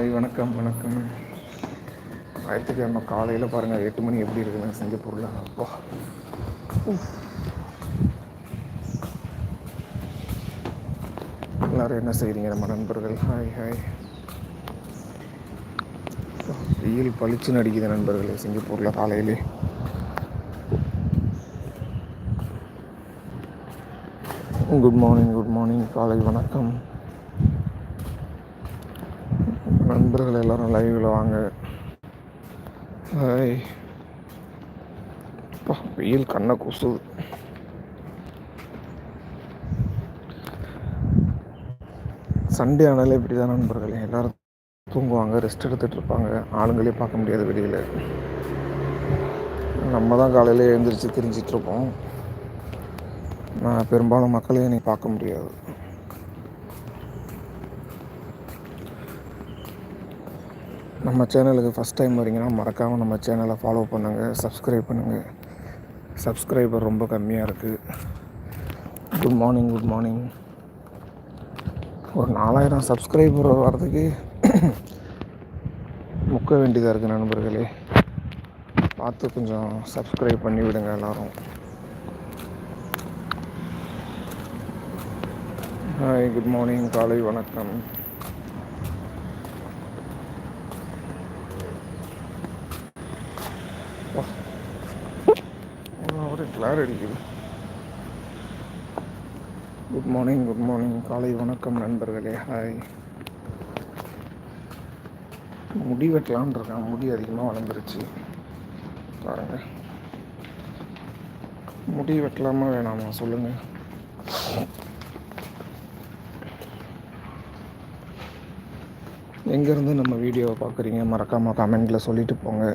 Hi வணக்கம் வணக்கம். ஞாயிற்றுக்கிழமை காலையில் பாருங்கள் எட்டு மணி எப்படி இருக்குன்னு சிங்கப்பூர்ல. அப்பா. எல்லோரும் என்ன செய்கிறீங்க நம்ம நண்பர்கள்? Hi hi. வெயில் பளிச்சுன்னு அடிக்குது நண்பர்களே சிங்கப்பூரில் காலையிலே. குட் மார்னிங் குட் மார்னிங் காலை வணக்கம். நண்பர்கள் எல்லாரும் லைவில் வாங்க. ஹாய் அப்பா வெயில் கண்ண கூசுது. சண்டே ஆனாலே இப்படி தான் நண்பர்களே எல்லாரும் தூங்குவாங்க ரெஸ்ட் எடுத்துகிட்டு இருப்பாங்க ஆளுங்களே பார்க்க முடியாது வெளியில். நம்ம தான் காலையில் எழுந்திரிச்சு திரிஞ்சிட்ருப்போம் நான் பெரும்பாலும் மக்களையும் இன்னைக்கு பார்க்க முடியாது. நம்ம சேனலுக்கு ஃபஸ்ட் டைம் வரீங்கன்னா மறக்காமல் நம்ம சேனலை ஃபாலோ பண்ணுங்கள் சப்ஸ்கிரைப் பண்ணுங்கள் சப்ஸ்கிரைபர் ரொம்ப கம்மியாக இருக்குது குட் மார்னிங் குட் மார்னிங் ஒரு நாலாயிரம் சப்ஸ்கிரைபர் வர்றதுக்கு முக்க வேண்டியதாக இருக்குது நண்பர்களே. பார்த்து கொஞ்சம் சப்ஸ்கிரைப் பண்ணி விடுங்க எல்லோரும். ஹாய் குட் மார்னிங் காலை வணக்கம் ஒரு கிளார் அடிக்குது குட் மார்னிங் குட் மார்னிங் காலை வணக்கம் நண்பர்களே. ஹாய் முடி வெட்டலான் இருக்கேன் முடி அதிகமாக வளர்ந்துருச்சு. பாருங்க. முடி வெட்டலாமா வேணாமா? சொல்லுங்கள் எங்கேருந்து நம்ம வீடியோவை பார்க்குறீங்க? மறக்காமல் கமெண்டில் சொல்லிட்டு போங்க.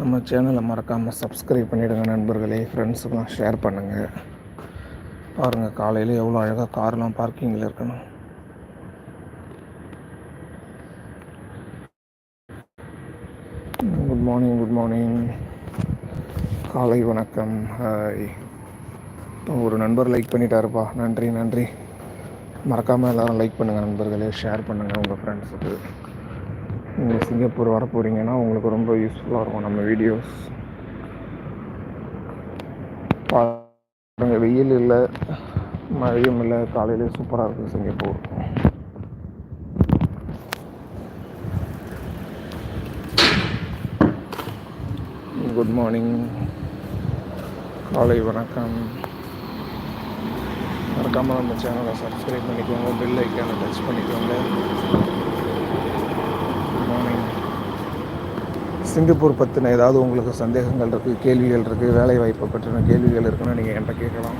நம்ம சேனலை மறக்காமல் சப்ஸ்கிரைப் பண்ணிவிடுங்க நண்பர்களே. ஃப்ரெண்ட்ஸுக்கெலாம் ஷேர் பண்ணுங்கள் பாருங்கள் காலையில் எவ்வளோ அழகாக கார்லாம் பார்க்கிங்கில் இருக்கணும். குட் மார்னிங் குட் மார்னிங் காலை வணக்கம். ஹாய் ஒரு நண்பர் லைக் பண்ணிட்டாருப்பா. நன்றி நன்றி. மறக்காமல் எல்லோரும் லைக் பண்ணுங்கள் நண்பர்களே. ஷேர் பண்ணுங்கள் உங்கள் ஃப்ரெண்ட்ஸுக்கு நீங்கள் சிங்கப்பூர் வர போகிறீங்கன்னா உங்களுக்கு ரொம்ப யூஸ்ஃபுல்லாக இருக்கும் நம்ம வீடியோஸ் பாருங்கள் வெயில் இல்லை மழையும் இல்லை காலையிலே சூப்பராக இருக்குது சிங்கப்பூர். குட் மார்னிங் காலை வணக்கம். மறக்காமல் நம்ம சேனலை சப்ஸ்கிரைப் பண்ணிக்கோங்க பெல் ஐக்கானை டச் பண்ணிக்கோங்க குட் மார்னிங் சிங்கப்பூர் பற்றின ஏதாவது உங்களுக்கு சந்தேகங்கள் இருக்குது கேள்விகள் இருக்குது வேலை வாய்ப்பை பற்றின கேள்விகள் இருக்குன்னு நீங்கள் என்கிட்ட கேட்கலாம்.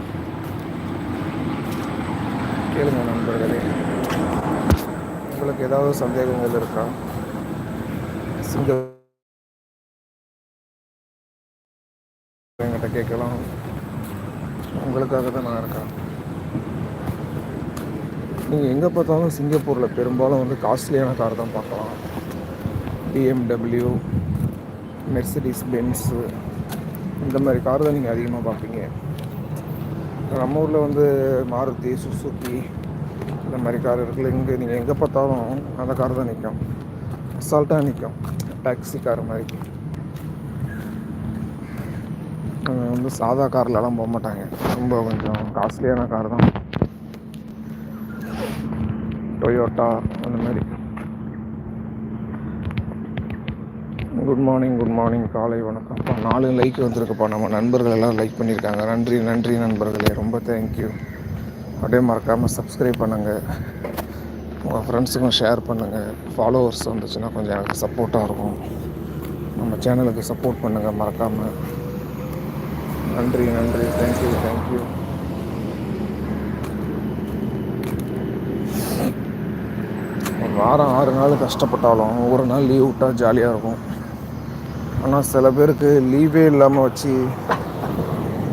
கேளுங்க நண்பர்களே. உங்களுக்கு ஏதாவது சந்தேகங்கள் இருக்கா? சிங்க என்கிட்ட கேட்கலாம். உங்களுக்காக தான் நான் இருக்கேன். நீங்கள் எங்கே பார்த்தாலும் சிங்கப்பூரில் பெரும்பாலும் வந்து காஸ்ட்லியான கார் தான் பார்க்கலாம். பிஎம்டபிள்யூ மெர்சிடிஸ் பென்ஸு இந்த மாதிரி கார் தான் நீங்கள் அதிகமாக பார்ப்பீங்க. நம்ம ஊரில் வந்து மாருதி சுசுக்கி இந்த மாதிரி கார் இருக்குல்ல இங்கே நீங்கள் எங்கே பார்த்தாலும் அந்த கார் தான் நிற்கும் அசால்ட்டாக நிற்கும் டாக்ஸி கார் மாதிரி. வந்து சாதா கார்லலாம் போக மாட்டாங்க. ரொம்ப கொஞ்சம் காஸ்ட்லியான கார் தான். டொயோட்டா அந்த மாதிரி. குட் மார்னிங் குட் மார்னிங் காலை வணக்கம்ப்பா நாலு லைக் வந்திருக்குப்பா. நம்ம நண்பர்கள் எல்லாம் லைக் பண்ணியிருக்காங்க. நன்றி நன்றி நண்பர்களே. ரொம்ப தேங்க்யூ அப்படியே மறக்காமல் சப்ஸ்கிரைப் பண்ணுங்கள் உங்கள் ஃப்ரெண்ட்ஸுக்கும் ஷேர் பண்ணுங்கள் ஃபாலோவர்ஸ் வந்துச்சுன்னா கொஞ்சம் எனக்கு சப்போர்ட்டாக இருக்கும். நம்ம சேனலுக்கு சப்போர்ட் பண்ணுங்கள் மறக்காமல் நன்றி நன்றி. தேங்க்யூ தேங்க்யூ வாரம் ஆறு நாள் கஷ்டப்பட்டாலும் ஒரு நாள் லீவ் விட்டால் ஜாலியாக இருக்கும். ஆனால் சில பேருக்கு லீவே இல்லாமல் வச்சு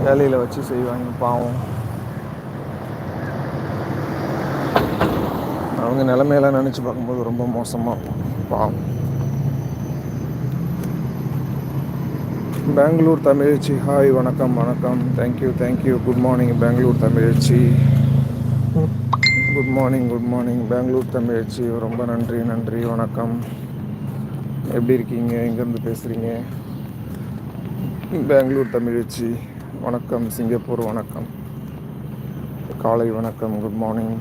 வேலையில் வச்சு செய்வாங்க பாவம். அவங்க நிலமையெல்லாம் நினச்சி பார்க்கும்போது ரொம்ப மோசமாக பாவம். பெங்களூர் தமிழ்ச்சி ஹாய் வணக்கம் வணக்கம். Thank you thank you good morning Bangalore தமிழ்ச்சி. Good morning good morning Bangalore தமிழ்ச்சி ரொம்ப நன்றி நன்றி வணக்கம். எப்படி இருக்கீங்க? எங்கேருந்து பேசுகிறீங்க பெங்களூர் தமிழச்சி வணக்கம். சிங்கப்பூர் வணக்கம். காலை வணக்கம். Good morning.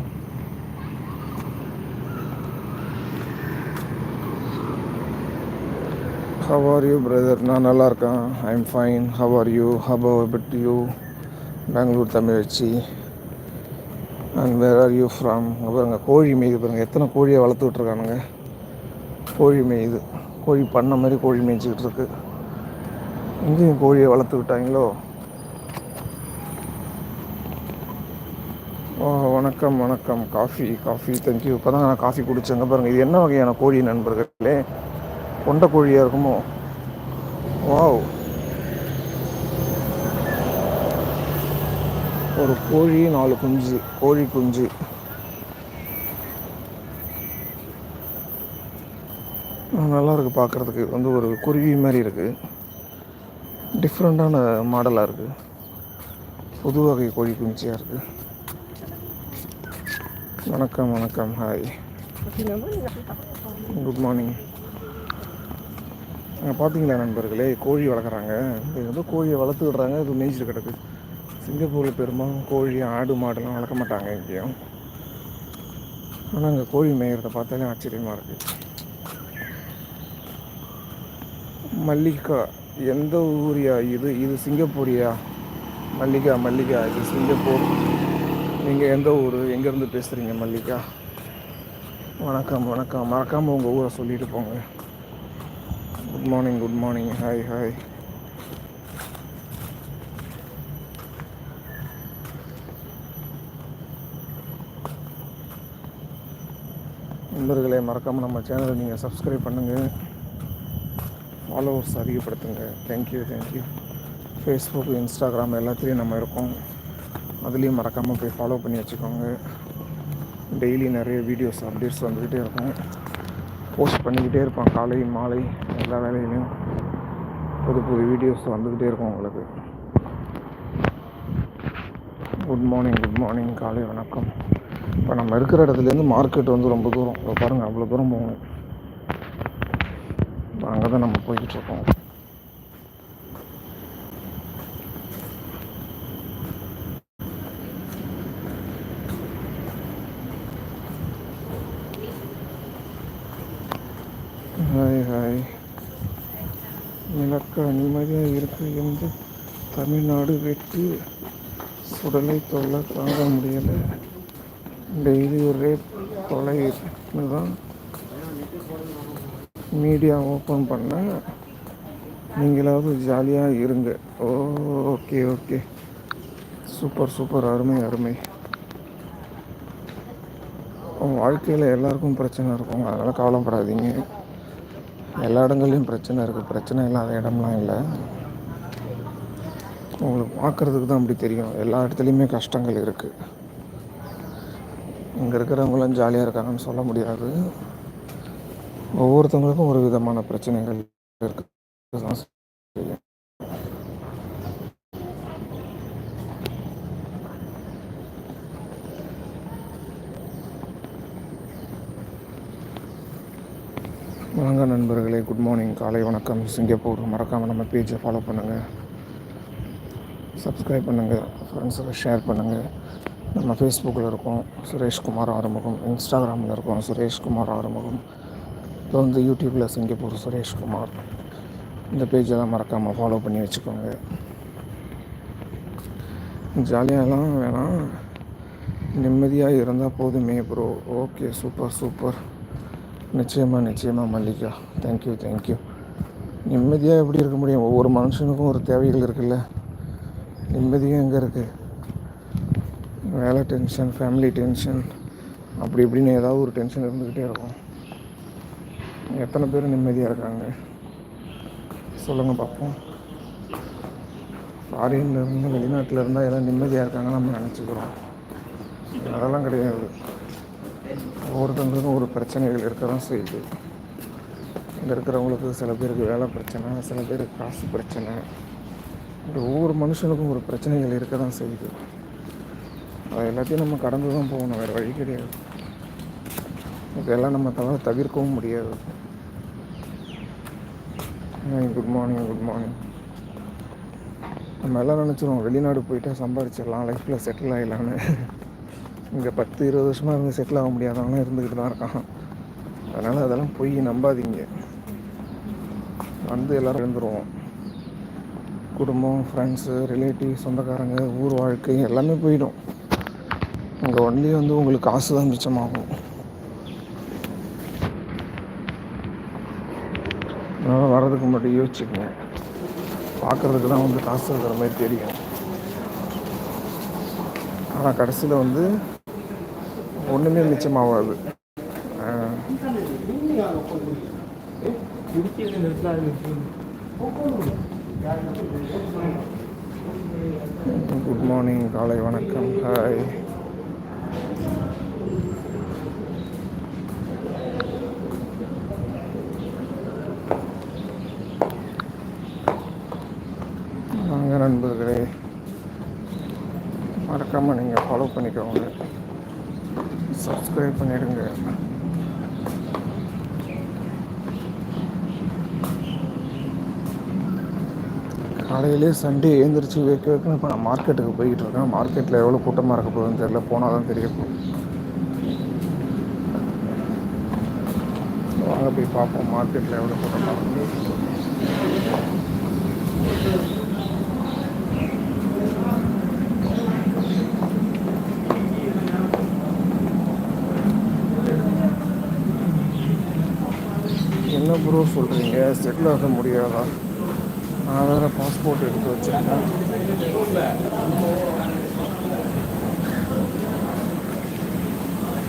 How are you brother நான் நல்லா இருக்கேன். I am fine how are you how about you Bangalore Thamizhachi and where are you from பாருங்கள் கோழி மேய்து பாருங்கள் எத்தனை கோழியை வளர்த்து விட்ருக்கானுங்க கோழி மேய்து. கோழி பண்ண மாதிரி கோழி மேய்ச்சிக்கிட்டு இருக்கு. இங்கேயும் கோழியை வளர்த்து விட்டாங்களோ? ஓ வணக்கம் வணக்கம். காஃபி காஃபி தேங்க்யூ இப்போ தான் நான் காஃபி குடிச்சேங்க பாருங்கள் இது என்ன வகையான கோழி நண்பர்களே? கொண்ட கோழியாக இருக்குமோ? வாவ். ஒரு கோழி நாலு குஞ்சு. கோழி குஞ்சு. நல்லா இருக்குது பார்க்குறதுக்கு. வந்து ஒரு குருவி மாதிரி இருக்குது டிஃப்ரெண்ட்டான மாடலாக இருக்குது புது வகை கோழி குஞ்சியாக இருக்குது வணக்கம் வணக்கம். ஹாய் குட் மார்னிங் அங்கே பார்த்தீங்களா நண்பர்களே? கோழி வளர்க்குறாங்க. இது வந்து கோழியை வளர்த்து விடுறாங்க. இது மேய்ச்சிட்டு கிடக்கு. சிங்கப்பூரில் பெரும்பாலும் கோழி ஆடு மாடுலாம் வளர்க்க மாட்டாங்க எங்கேயும் ஆனால் அங்கே கோழி மேய்கிறத பார்த்தாலே ஆச்சரியமாக இருக்குது மல்லிகா எந்த ஊரியா இது? இது சிங்கப்பூரியா? மல்லிகா மல்லிகா இது சிங்கப்பூர். நீங்கள் எந்த ஊர்? எங்கேருந்து பேசுகிறீங்க மல்லிகா? வணக்கம் வணக்கம். மறக்காமல் உங்கள் ஊரை சொல்லிட்டு போங்க. Good morning good morning hi hi நண்பர்களே மறக்காமல் நம்ம சேனலை நீங்கள் சப்ஸ்கிரைப் பண்ணுங்கள் followers அதிகப்படுத்துங்க. Thank you thank you Facebook Instagram எல்லாத்துலேயும் நம்ம இருக்கோம். அதுலேயும் மறக்காமல் போய் ஃபாலோ பண்ணி வச்சுக்கோங்க. டெய்லி நிறைய வீடியோஸ் அப்டேட்ஸ் வந்துக்கிட்டே இருக்கும். போஸ்ட் பண்ணிக்கிட்டே இருப்பான் காலை மாலை எல்லா வேலையிலையும் புது புது வீடியோஸ் வந்துக்கிட்டே இருக்கும் உங்களுக்கு. குட் மார்னிங் குட் மார்னிங் காலை வணக்கம். இப்போ நம்ம இருக்கிற இடத்துலேருந்து மார்க்கெட் வந்து ரொம்ப தூரம். பாருங்கள் அவ்வளோ தூரம் போகணும். அங்கே தான் நம்ம போய்கிட்டுருக்கோம் ஹாய் ஹாய். நிலக்கா நிம்மதியாக இருக்கு என்று தமிழ்நாடு வெட்டி சுடலை தொல்லை தாங்க முடியலை. டெய்லி ஒரு ரேட் தான் மீடியா ஓப்பன் பண்ண நீங்களாவது ஜாலியாக இருங்க. Okay okay. Super super. அருமை அருமை. வாழ்க்கையில் எல்லாருக்கும் பிரச்சனை இருக்கும். அதனால் கவலைப்படாதீங்க. எல்லா இடங்கள்லையும் பிரச்சனை இருக்குது பிரச்சனை இல்லாத இடம்லாம் இல்லை. உங்களுக்கு பார்க்குறதுக்கு தான் அப்படி தெரியும். எல்லா இடத்துலையுமே கஷ்டங்கள் இருக்குது இங்கே இருக்கிறவங்களாம் ஜாலியாக இருக்காங்கன்னு சொல்ல முடியாது. ஒவ்வொருத்தவங்களுக்கும் ஒரு விதமான பிரச்சனைகள் இருக்குது வாங்க நண்பர்களே குட் மார்னிங் காலை வணக்கம். சிங்கப்பூர். மறக்காமல் நம்ம பேஜை ஃபாலோ பண்ணுங்கள் சப்ஸ்கிரைப் பண்ணுங்கள் ஃப்ரெண்ட்ஸுக்கு ஷேர் பண்ணுங்கள் நம்ம ஃபேஸ்புக்கில் இருக்கோம். சுரேஷ்குமார் ஆறுமுகம். இன்ஸ்டாகிராமில் இருக்கோம். சுரேஷ்குமார் ஆறுமுகம். இப்போ வந்து யூடியூப்பில் சிங்கப்பூர் சுரேஷ்குமார் இந்த பேஜெல்லாம் மறக்காமல் ஃபாலோ பண்ணி வச்சுக்கோங்க. ஜாலியாகலாம் வேணாம். நிம்மதியாக இருந்தால் போதுமே ப்ரோ ஓகே சூப்பர் சூப்பர் நிச்சயமாக நிச்சயமாக மல்லிகா. தேங்க்யூ தேங்க்யூ நிம்மதியாக எப்படி இருக்க முடியும்? ஒவ்வொரு மனுஷனுக்கும் ஒரு தேவைகள் இருக்குல்ல. நிம்மதியும் எங்கே இருக்குது வேலை டென்ஷன் ஃபேமிலி டென்ஷன் அப்படி இப்படின்னு ஏதாவது ஒரு டென்ஷன் இருந்துக்கிட்டே இருக்கும். எத்தனை பேர் நிம்மதியாக இருக்காங்க? சொல்லுங்கள் பார்ப்போம் ஃபாரின்ல இருந்து வெளிநாட்டில் இருந்தால் எல்லாம் நிம்மதியாக இருக்காங்கன்னு நம்ம நினச்சிக்கிறோம். அதெல்லாம் கிடையாது. ஒவ்வொருத்தவங்களுக்கும் ஒரு பிரச்சனைகள் இருக்க தான் செய்யுது. இங்கே இருக்கிறவங்களுக்கு சில பேருக்கு வேலை பிரச்சனை சில பேருக்கு காசு பிரச்சனை. இப்படி ஒவ்வொரு மனுஷனுக்கும் ஒரு பிரச்சனைகள் இருக்க தான் செய்யுது. அது எல்லாத்தையும் நம்ம கடந்து தான் போகணும். வேறு வழி கிடையாது. இதெல்லாம் நம்ம தவிர தவிர்க்கவும் முடியாது. குட் மார்னிங் குட் மார்னிங் நம்ம எல்லாம் நினச்சிரும் வெளிநாடு போயிட்டா சம்பாரிச்சிடலாம் லைஃப்பில் செட்டில் ஆகிடலான்னு இங்கே பத்து இருபது வருஷமாக இருந்து செட்டில் ஆக முடியாதவங்களாம் இருந்துக்கிட்டு தான் இருக்கான் அதனால் அதெல்லாம் போய் நம்பாதீங்க. வந்து எல்லோரும் எழுந்துருவோம். குடும்பம் ஃப்ரெண்ட்ஸு ரிலேட்டிவ் சொந்தக்காரங்க ஊர் வாழ்க்கை எல்லாமே போயிடும். உங்கள் ஒன்லி வந்து உங்களுக்கு காசு தான் மிச்சமாகும். அதனால் வர்றதுக்கு மட்டும் யோசிச்சுக்கங்க. பார்க்குறதுக்கு தான் வந்து காசு இருக்கிற மாதிரி தெரியும். ஆனால் கடைசியில் வந்து ஒன்றுமே மிச்சமாகாது குட் மார்னிங் காலை வணக்கம். ஹாய் வாங்க நண்பர்களே மறக்காமல் நீங்கள் ஃபாலோ பண்ணிக்கோங்க. சப்ஸ்கிரைப் பண்ணிடுங்க. காலையிலே சண்டே எழுந்திரிச்சு வைக்க வைக்கணும் இப்போ நான் மார்க்கெட்டுக்கு போய்கிட்டு இருக்கேன். மார்க்கெட்டில் எவ்வளோ கூட்டமாக இருக்க போகுதுன்னு தெரியல. போனால் தான் தெரியும். வாங்க போய் பார்ப்போம். மார்க்கெட்டில் எவ்வளோ கூட்டமாக இருக்குது என்ன ப்ரோ சொல்கிறீங்க செட்டில் ஆக முடியாதா? நான் வேறு பாஸ்போர்ட் எடுத்து வச்சுருக்கேன்.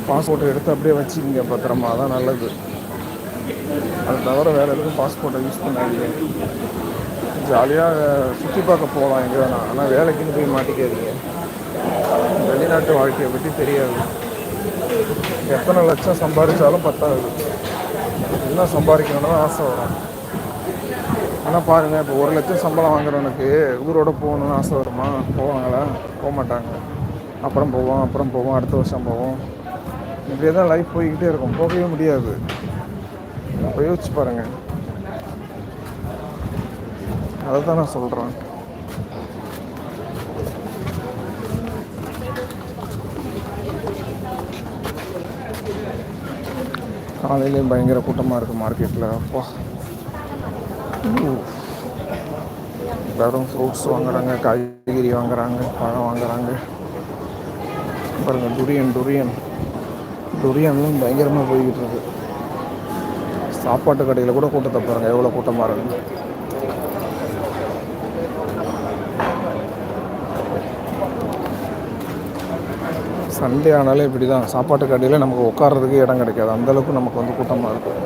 பாஸ்போர்ட் எடுத்து அப்படியே வச்சுக்கிங்க பத்திரமா. தான் நல்லது. அது தவிர வேறு எதுவும் பாஸ்போர்ட்டை யூஸ் பண்ணாதீங்க. ஜாலியாக சுற்றி பார்க்க போகலாம் எங்கே வேணாம் ஆனால் வேலைக்குன்னு போய் மாட்டிக்காதீங்க. வெளிநாட்டு வாழ்க்கையை பற்றி தெரியாது. எத்தனை லட்சம் சம்பாதிச்சாலும் பத்தாது. என்ன சம்பாதிக்கணும்னு ஆசை வரும். ஆனால் பாருங்கள் இப்போ ஒரு லட்சம் சம்பளம் வாங்குறவனுக்கு ஊரோட போகணுன்னு ஆசை வருமா? போவாங்களா? போக மாட்டாங்க அப்புறம் போவோம் அப்புறம் போவோம் அடுத்த வருஷம் போவோம். இப்படியே தான் லைஃப் போய்கிட்டே இருக்கும். போகவே முடியாது. அப்போ யோசிச்சு பாருங்கள் அதை தான் நான் சொல்கிறேன் காலையிலேயும் பயங்கர கூட்டமாக இருக்குது மார்க்கெட்டில் அப்பா எல்லோரும் ஃப்ரூட்ஸ் வாங்குறாங்க காய்கறி வாங்குறாங்க பழம் வாங்குறாங்க. பாருங்கள் துரியன் துரியன் துரியன்லாம் பயங்கரமாக போய்கிட்டு இருக்கு. சாப்பாட்டு கடையில் கூட கூட்டத்தை பாருங்கள் எவ்வளோ கூட்டமாக இருக்குது சண்டே ஆனாலே இப்படி தான் சாப்பாட்டு கடையில் நமக்கு உட்காரதுக்கு இடம் கிடைக்காது. அந்தளவுக்கு நமக்கு வந்து கூட்டமாக இருக்கும்.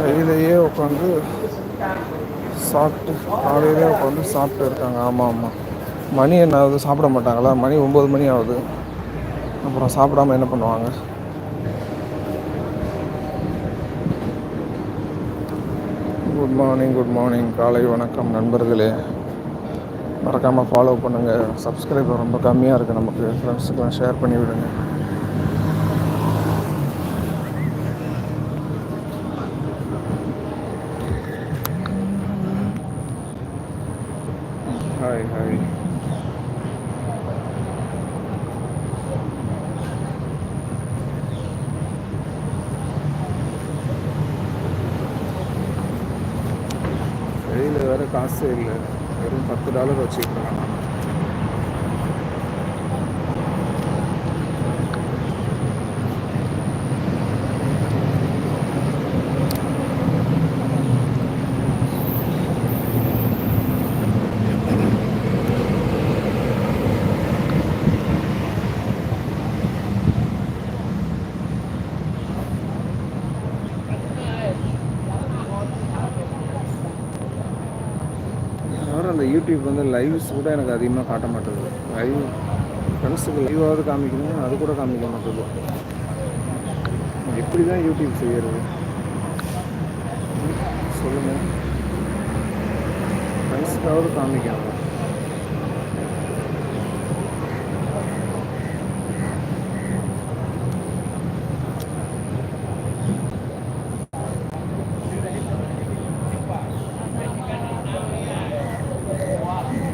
கையிலேயே உட்காந்து சாப்பிட்டு காலையிலே உட்காந்து சாப்பிட்டு இருக்காங்க. ஆமாம் ஆமாம் மணி என்ன ஆகுது சாப்பிட மாட்டாங்களா? மணி ஒம்பது மணி ஆகுது. அப்புறம் சாப்பிடாம என்ன பண்ணுவாங்க? குட் மார்னிங் குட் மார்னிங் காலை வணக்கம் நண்பர்களே. மறக்காமல் ஃபாலோ பண்ணுங்கள் சப்ஸ்கிரைபர் ரொம்ப கம்மியாக இருக்குது நமக்கு. ஃப்ரெண்ட்ஸுக்கெலாம் ஷேர் பண்ணி விடுங்க ஹாய் ஹாய் கையில் சேலில் வெறும் பத்து டாலர் வச்சுக்கிறேன் அந்த யூடியூப் வந்து லைவ்ஸ் கூட எனக்கு அதிகமாக காட்ட மாட்டேங்குது. லைவ் ஃப்ரெண்ட்ஸுக்கு லைவாவது காமிக்கணும் அது கூட காமிக்க மாட்டேங்குது. எப்படி தான் யூடியூப் செய்கிறது சொல்லுங்கள் ஃப்ரெண்ட்ஸுக்காவது காமிக்கணும்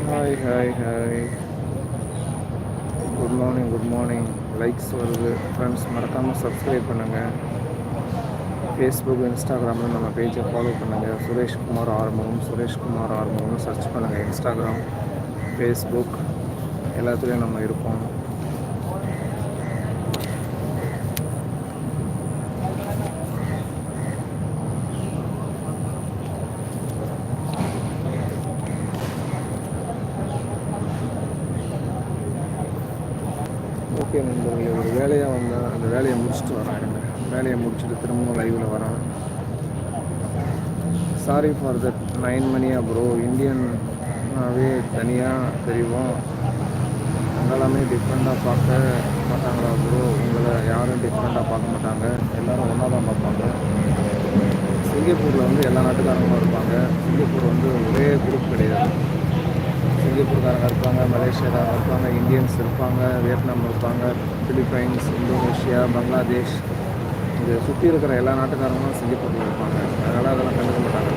hi hi hi good morning good morning likes வருது ஃப்ரெண்ட்ஸ் மறக்காமல் சப்ஸ்கிரைப் பண்ணுங்கள் ஃபேஸ்புக் இன்ஸ்டாகிராமில் நம்ம பேஜை ஃபாலோ பண்ணுங்கள் சுரேஷ்குமார் ஆர்மம் சுரேஷ்குமார் ஆர்மம்னு சர்ச் பண்ணுங்கள் இன்ஸ்டாகிராம் ஃபேஸ்புக் எல்லாத்துலேயும் நம்ம இருப்போம் ஓகே நண்பர்களே ஒரு வேலையாக வந்தேன் அந்த வேலையை முடிச்சுட்டு வரேன் இருங்க வேலையை முடிச்சுட்டு திரும்பவும் லைவில் வரோம் சாரி ஃபார் தட் நைன் மணியா ப்ரோ இந்தியன்னாவே தனியாக தெரியும் எல்லாமே டிஃப்ரெண்ட்டாக பார்க்க மாட்டாங்களா ப்ரோ உங்களை யாரும் டிஃப்ரெண்ட்டாக பார்க்க மாட்டாங்க. எல்லோரும் ஒன்றா தான் பார்ப்பாங்க. சிங்கப்பூரில் வந்து எல்லா நாட்டுக்காரங்களும் இருப்பாங்க. சிங்கப்பூர் வந்து ஒரே குரூப் கிடையாது. சிங்கப்பூர்காரங்க இருப்பாங்க மலேசியாக்காரங்க இருப்பாங்க இந்தியன்ஸ் இருப்பாங்க வியட்நாம் இருப்பாங்க பிலிப்பைன்ஸ் இந்தோனேஷியா பங்களாதேஷ் இதை சுற்றி இருக்கிற எல்லா நாட்டுக்காரங்களும் சிங்கப்பூரில் இருப்பாங்க அதனால் அதெல்லாம் கண்டுக்க மாட்டாங்க.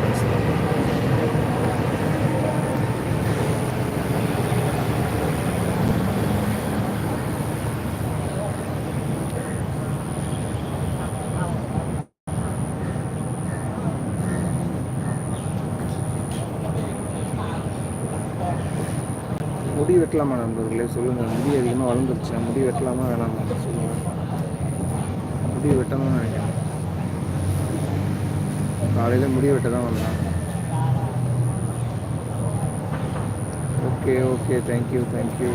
முடி வெட்டலாமா நண்பர்களே? சொல்லுங்கள் முடி அதிகமாக வளர்ந்துருச்சு? முடி வெட்டலாமா வேணாமா? சொல்லுங்கள் முடி வெட்டணும்னு நினைக்கிறேன். காலையில் முடி வெட்ட தான் வந்தேன். Okay okay thank you thank you